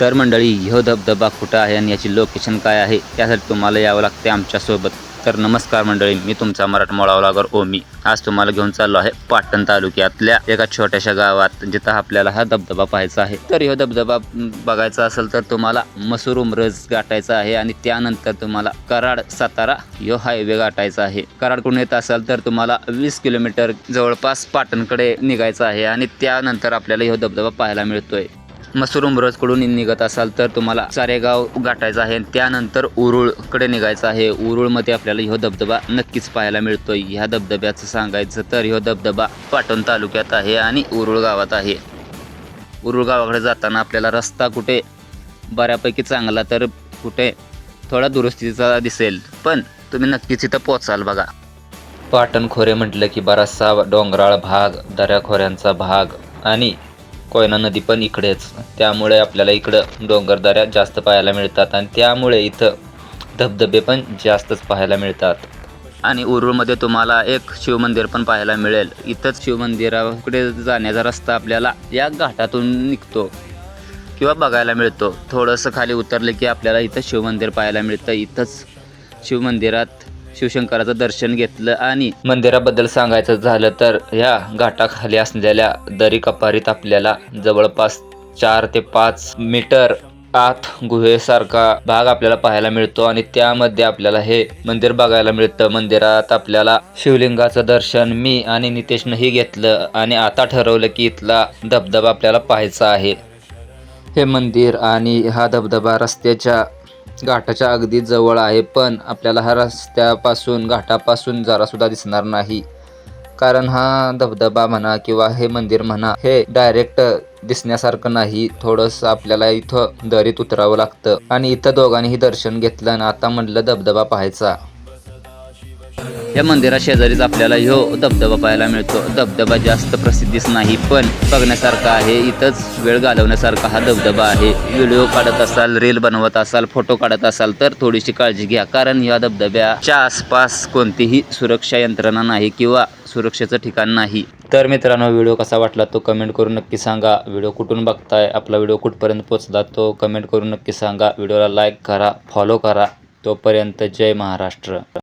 तर मंडळी ह्यो धबधबा कुठं आहे आणि याची लोकेशन काय आहे त्यासाठी तुम्हाला यावं लागते आमच्यासोबत. तर नमस्कार मंडळी मी तुमचा मराठमोळा व्लॉगर ओमी. आज तुम्हाला घेऊन चाललो आहे पाटण तालुक्यातल्या एका छोट्याशा गावात जिथं आपल्याला हा धबधबा पाहायचा आहे. तर ह्यो धबधबा बघायचा असेल तर तुम्हाला मसूर उमरज गाठायचा आहे आणि त्यानंतर तुम्हाला कराड सातारा ह्यो हायवे गाठायचा आहे. कराडकडून येत असाल तर तुम्हाला वीस किलोमीटर जवळपास पाटणकडे निघायचं आहे आणि त्यानंतर आपल्याला ह्यो धबधबा पाहायला मिळतोय. मसरूमकडून निघत असाल तर तुम्हाला सारेगाव गाठायचं आहे. त्यानंतर उरुळकडे निघायचं आहे. उरुळमध्ये आपल्याला ह्यो धबधबा नक्कीच पाहायला मिळतो ह्या धबधब्याचं सांगायचं तर ह्यो धबधबा पाटण तालुक्यात आहे आणि उरुळ गावात आहे. उरुळ गावाकडे जाताना आपल्याला रस्ता कुठे बऱ्यापैकी चांगला तर कुठे थोडा दुरुस्तीचा दिसेल. पण तुम्ही नक्कीच इथं पोचाल बघा. पाटण खोरे म्हटलं की बराचसा डोंगराळ भाग दऱ्याखोऱ्यांचा भाग आणि कोयना नदी पण इकडेच. त्यामुळे आपल्याला इकडं डोंगरदऱ्या जास्त पाहायला मिळतात आणि त्यामुळे इथं धबधबे पण जास्तच पाहायला मिळतात. आणि उरूळमध्ये तुम्हाला एक शिवमंदिर पण पाहायला मिळेल. इथंच शिवमंदिराकडे जाण्याचा रस्ता आपल्याला या घाटातून निघतो किंवा बघायला मिळतो. थोडंसं खाली उतरलं की आपल्याला इथं शिवमंदिर पाहायला मिळतं. इथंच शिवमंदिरात शिवशंकराचं दर्शन घेतलं आणि मंदिराबद्दल सांगायचं झालं तर ह्या घाटाखाली असलेल्या दरी कपारीत आपल्याला जवळपास चार ते पाच मीटर आत गुहेसारखा भाग आपल्याला पाहायला मिळतो आणि त्यामध्ये आपल्याला हे मंदिर बघायला मिळतं. मंदिरात आपल्याला शिवलिंगाचं दर्शन मी आणि नितेशनंही घेतलं आणि आता ठरवलं की इथला धबधबा आपल्याला पाहायचा आहे. हे मंदिर आणि हा धबधबा रस्त्याच्या घाटाच्या अगदी जवळ आहे पण आपल्याला हा रस्त्यापासून घाटापासून जरासुद्धा दिसणार नाही. कारण हा धबधबा म्हणा किंवा हे मंदिर म्हणा हे डायरेक्ट दिसण्यासारखं नाही. थोडंसं आपल्याला इथं दरीत उतरावं लागतं. आणि इथं दोघांनीही दर्शन घेतलं आणि आता म्हटलं धबधबा पाहायचा. या मंदिरा शेजारीच आपल्याला ह्यो धबधबा पाहायला मिळतो. धबधबा जास्त प्रसिद्धीच नाही पण बघण्यासारखा आहे. इथंच वेळ घालवण्यासारखा हा धबधबा आहे. व्हिडिओ काढत असाल रील बनवत असाल फोटो काढत असाल तर थोडीशी काळजी घ्या. कारण या धबधब्याच्या आसपास कोणतीही सुरक्षा यंत्रणा नाही किंवा सुरक्षेचं ठिकाण नाही. तर मित्रांनो व्हिडिओ कसा वाटला तो कमेंट करून नक्की सांगा. व्हिडिओ कुठून बघताय आपला व्हिडिओ कुठपर्यंत पोचला तो कमेंट करून नक्की सांगा. व्हिडिओला लाईक करा फॉलो करा. तोपर्यंत जय महाराष्ट्र.